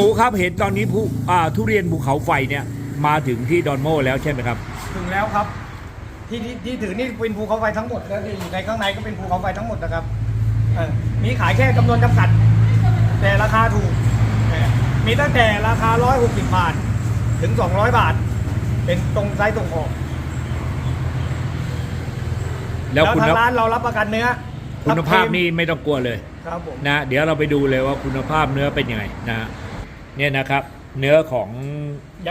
หมูครับเห็นตอนนี้ผู้อ่าทุเรียนภูเขาไฟเนี่ยมาถึงที่ดอนโมแล้วใช่ไหมครับ ถึงแล้วครับ ที่ที่ที่ถือนี่เป็นภูเขาไฟทั้งหมดแล้วที่อยู่ในข้างในก็เป็นภูเขาไฟทั้งหมดนะครับเออมีขายแค่จำนวนจำกัด แต่ราคาถูกเออมีตั้งแต่ราคา 160 บาท ถึง 200 บาท เป็นตรงไซส์ตรงออกแล้วแล้วคุณทางร้านเรารับประกันเนื้อคุณภาพรับเคลมนี่ไม่ต้องกลัวเลยครับผม นะ เดี๋ยวเราไปดูเลยว่าคุณภาพเนื้อเป็นยังไงนะฮะ เนี่ยนะครับ เนื้อของ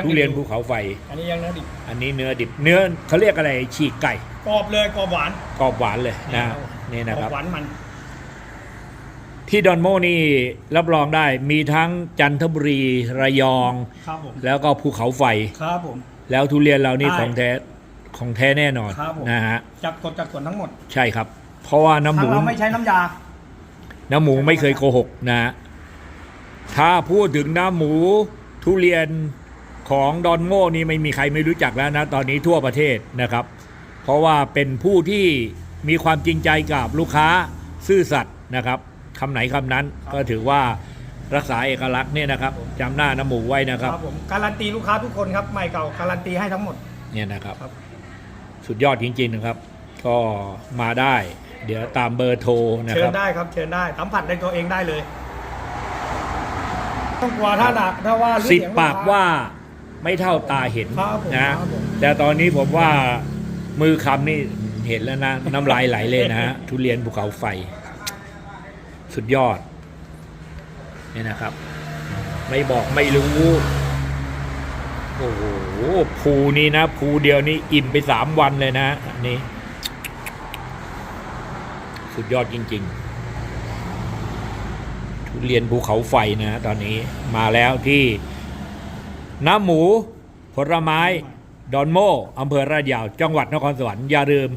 ทุเรียนภูเขาไฟ อันนี้ยังเนื้อดิบอันนี้เนื้อดิบเนื้อเขาเรียกอะไรฉีกไก่กรอบเลยกรอบหวานกรอบหวานเลยนะฮะนี่นะกครอรับบ หวานมัน ที่ดอนโมนี่รับรองได้มีทั้งจันทบุรีระยอง ครับผม แล้วก็ภูเขาไฟ ครับผม แล้วทุเรียนเรานี่ใช่ของแท้ของแท้แน่นอนครับผม นะฮะจากสดจากสวนทั้งหมดใช่ครับ เพราะว่าน้ำหทามูงเราไม่ใช้น้ำยา น้ำหมูไม่เคยโกหกนะฮะ ถ้าพูดถึงน้ำหมูทุเรียนของดอนโม่นี่ไม่มีใครไม่รู้จักแล้วนะ ตอนนี้ทั่วประเทศนะครับ เพราะว่าเป็นผู้ที่มีความจริงใจกับลูกค้าซื่อสัตย์นะครับคำไหนคำนั้นก็ถือว่ารักษาเอกลักษณ์เนี่ยนะครับจำหน้าน้ำหมูไว้นะครับผมการันตีลูกค้าทุกคนครับไม่เก่าการันตีให้ทั้งหมดเนี่ยนะครับ ครับ สุดยอดจริงๆนะครับ ก็มาได้ เดี๋ยวตามเบอร์โทรนะเชิคญรับ ได้ครับเชิญได้สัมผัสในตัวเองได้เลย ต้องกลัวถ้าหนักถ้าว่าสิบปากว่าไม่เท่าตาเห็นครับผมนะ ครับผมแต่ตอนนี้ผมว่ามือคำนี่เห็นแล้วนะ น้ำลายไหลเลยนะฮะ ทุเรียนภูเขาไฟ สุดยอดนี่นะครับ ไม่บอกไม่รู้ โอ้โหภูนี้นะภูเดียวนี่อิ่มไปสามวันเลยนะอันนี้ สุดยอดจริง ๆ ทุเรียนภูเขาไฟนะฮะตอนนี้มาแล้วที่น้ำหมูผลไม้ดอนโมอำเภอราชยาว จังหวัดนครสวรรค์อย่าลืม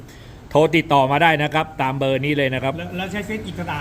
โทรติดต่อมาได้นะครับ ตามเบอร์นี้เลยนะครับ แล้วแล้วใช้เฟซกิจสดา